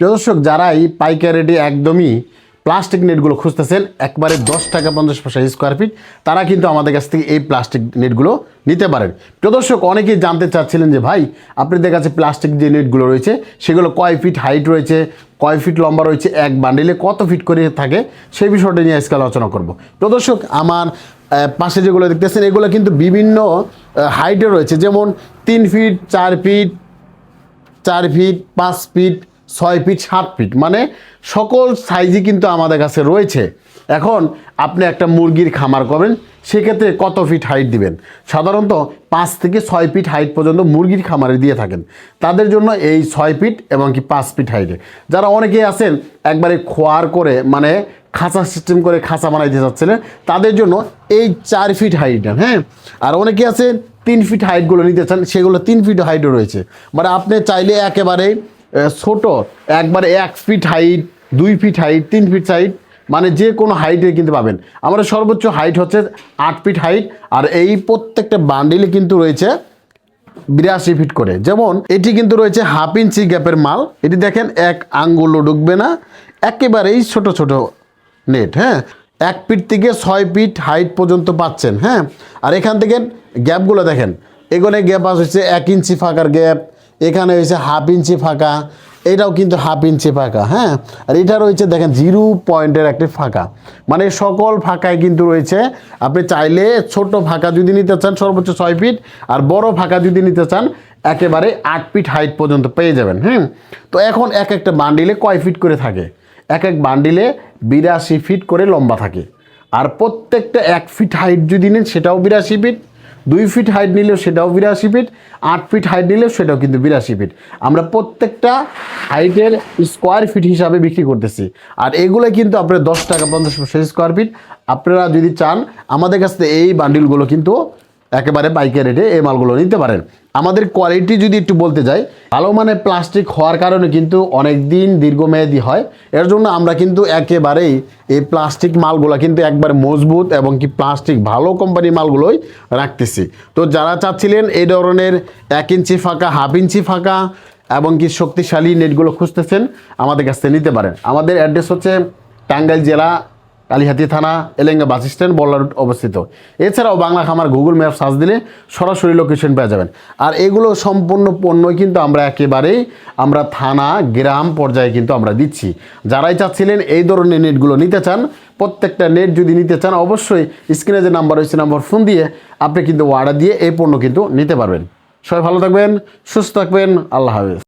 প্রিয় দর্শক, যারা এই পাইকারি রেটে একদমই প্লাস্টিক নেটগুলো খুঁজতেছেন, একবারে দশ টাকা পঞ্চাশ পয়সা স্কোয়ার ফিট তারা কিন্তু আমাদের কাছ থেকে এই প্লাস্টিক নেটগুলো নিতে পারেন। প্রিয় দর্শক, অনেকেই জানতে চাচ্ছিলেন যে, ভাই, আপনাদের কাছে প্লাস্টিক যে নেটগুলো রয়েছে, সেগুলো কয় ফিট হাইট রয়েছে, কয় ফিট লম্বা রয়েছে, এক বান্ডিলে কত ফিট করে থাকে? সেই বিষয়টা নিয়ে আজকে আলোচনা করব। প্রিয় দর্শক, আমার পাশে যেগুলো দেখতেছেন, এগুলো কিন্তু বিভিন্ন হাইটে রয়েছে। যেমন তিন ফিট চার ফিট চার ফিট পাঁচ ফিট ছয় ফিট সাত ফিট মানে সকল সাইজই কিন্তু আমাদের কাছে রয়েছে। এখন আপনি একটা মুরগির খামার করবেন সেক্ষেত্রে কত ফিট হাইট দিবেন? সাধারণত পাঁচ থেকে ছয় ফিট হাইট পর্যন্ত মুরগির খামারে দিয়ে থাকেন। তাদের জন্য এই ছয় ফিট এবং কি পাঁচ ফিট হাইটে যারা অনেকেই আছেন একবারে খোয়ার করে মানে খাঁচা সিস্টেম করে খাঁচা বানাইতে চাচ্ছিলেন তাদের জন্য এই চার ফিট হাইট হ্যাঁ? আর অনেকে আছেন তিন ফিট হাইটগুলো নিতে চান সেগুলো তিন ফিট হাইটও রয়েছে। মানে আপনি চাইলে একেবারে আহ, ছোট, একবারে এক ফিট হাইট দুই ফিট হাইট তিন ফিট হাইট মানে যে কোনো হাইটে কিন্তু পাবেন। আমাদের সর্বোচ্চ হাইট হচ্ছে আট ফিট হাইট আর এই প্রত্যেকটা বান্ডিলে কিন্তু রয়েছে বিরাশি ফিট করে। যেমন, এটি কিন্তু রয়েছে হাফ ইঞ্চি গ্যাপের মাল। এটি দেখেন, এক আঙ্গুলও ঢুকবে না, একেবারেই ছোট ছোট নেট হ্যাঁ? এক ফিট থেকে ছয় ফিট হাইট পর্যন্ত পাচ্ছেন হ্যাঁ? আর এখান থেকে গ্যাপগুলো দেখেন এগুলো গ্যাপ আসছে এক ইঞ্চি ফাঁকার গ্যাপ এখানে হয়েছে হাফ ইঞ্চি ফাঁকা, এটাও কিন্তু হাফ ইঞ্চি ফাঁকা হ্যাঁ? আর এটা রয়েছে, দেখেন, জিরো পয়েন্টের একটি ফাঁকা। মানে সকল ফাঁকায় কিন্তু রয়েছে। আপনি চাইলে ছোট ফাঁকা যদি নিতে চান, সর্বোচ্চ ছয় ফিট, আর বড় ফাঁকা যদি নিতে চান, একেবারে আট ফিট হাইট পর্যন্ত পেয়ে যাবেন, হুম? তো এখন এক একটা বান্ডিলে কয় ফিট করে থাকে? এক এক বান্ডিলে বিরাশি ফিট করে লম্বা থাকে। আর প্রত্যেকটা এক ফিট হাইট যদি নেন, সেটাও বিরাশি ফিট দুই ফিট হাইট নিলেও সেটাও বিরাশি ফিট আট ফিট হাইট নিলেও সেটাও কিন্তু বিরাশি ফিট আমরা প্রত্যেকটা হাইটের স্কোয়ার ফিট হিসাবে বিক্রি করতেছি। আর এগুলো কিন্তু আপনার দশ টাকা, পঞ্চাশ স্কোয়ার ফিট আপনারা যদি চান, আমাদের কাছ থেকে এই বান্ডিলগুলো কিন্তু একেবারে বাইকের রেটে এই মালগুলো নিতে পারেন। আমাদের কোয়ালিটি যদি একটু বলতে যাই, ভালো মানে প্লাস্টিক হওয়ার কারণে কিন্তু অনেক দিন দীর্ঘমেয়াদী হয়। এর জন্য আমরা কিন্তু একেবারেই এই প্লাস্টিক মালগুলো কিন্তু একবার মজবুত এবং কি প্লাস্টিক ভালো কোম্পানির মালগুলোই রাখতেছি। তো যারা চাচ্ছিলেন এই ধরনের এক ইঞ্চি ফাঁকা, হাফ ইঞ্চি ফাঁকা এবং কি শক্তিশালী নেটগুলো খুঁজতেছেন, আমাদের কাছ থেকে নিতে পারেন। আমাদের অ্যাড্রেস হচ্ছে টাঙ্গাইল জেলা কালিহাতি থানা, Elenga bus stand, Ballah route অবস্থিত। এছাড়াও বাংলা খামার গুগল ম্যাপ সার্চ দিলে সরাসরি লোকেশন পেয়ে যাবেন। আর এগুলো সম্পূর্ণ পণ্যই কিন্তু আমরা একেবারেই আমরা থানা, গ্রাম পর্যায়ে কিন্তু আমরা দিচ্ছি। যারাই চাচ্ছিলেন এই ধরনের নেটগুলো নিতে চান, প্রত্যেকটা নেট যদি নিতে চান, অবশ্যই স্ক্রিনে যে নাম্বার রয়েছে নাম্বার ফোন দিয়ে আপনি কিন্তু অর্ডার দিয়ে এই পণ্য কিন্তু নিতে পারবেন। সবাই ভালো থাকবেন, সুস্থ থাকবেন, আল্লাহ হাফেজ।